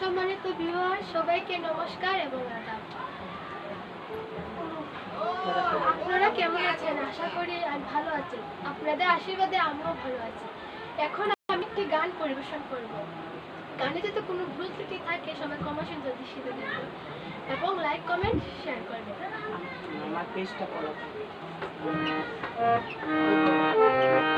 সম্মানিত ভিউয়ার সবাইকে নমস্কার এবং আপনারা কেমন আছেন? আশা করি ভালো আছেন। আপনাদের আশীর্বাদে আমিও ভালো আছি। এখন আমি একটি গান পরিবেশন করব। গানে যাতে কোনো ভুল ত্রুটি থাকে, সবাই কমার্শিয়াল দৃষ্টিতে দেখবেন এবং লাইক কমেন্ট শেয়ার করবেন। আমার পেজটা জন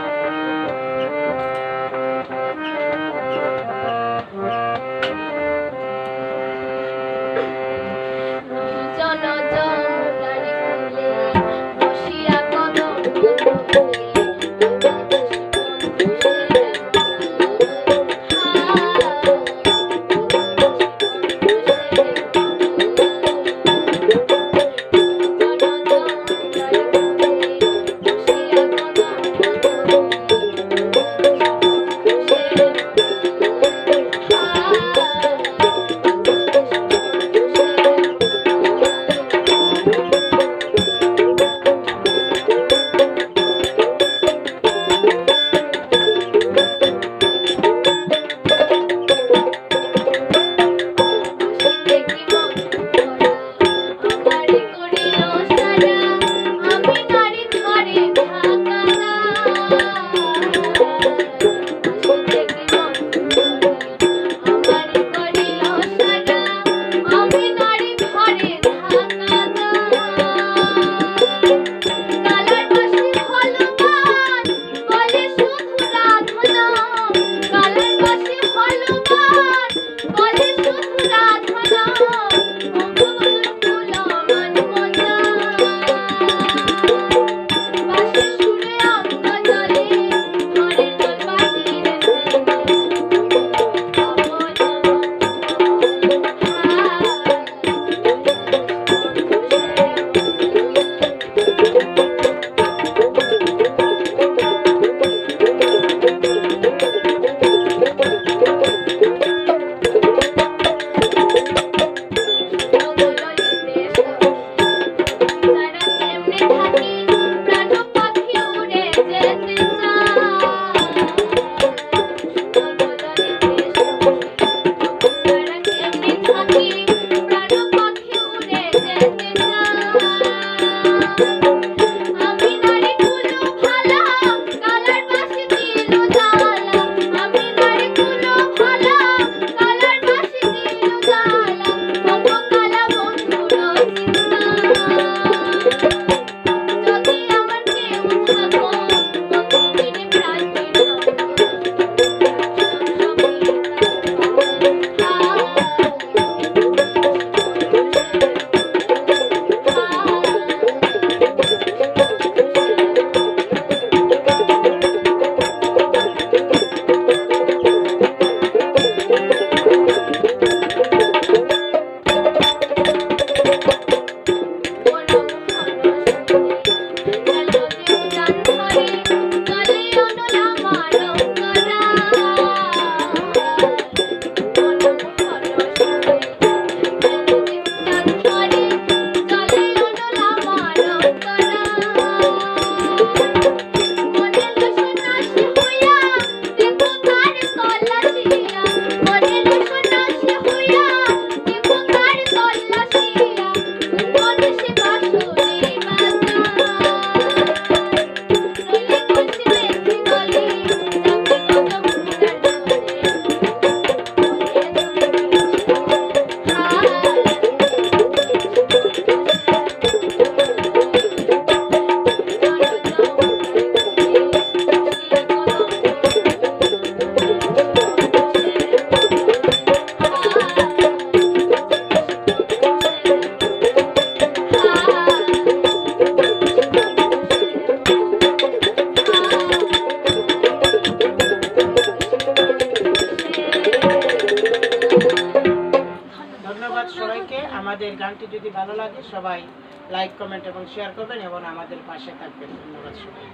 সবাইকে আমাদের গানটি যদি ভালো লাগে সবাই লাইক, কমেন্ট এবং শেয়ার করবেন এবং আমাদের পাশে থাকবেন। ধন্যবাদ সবাই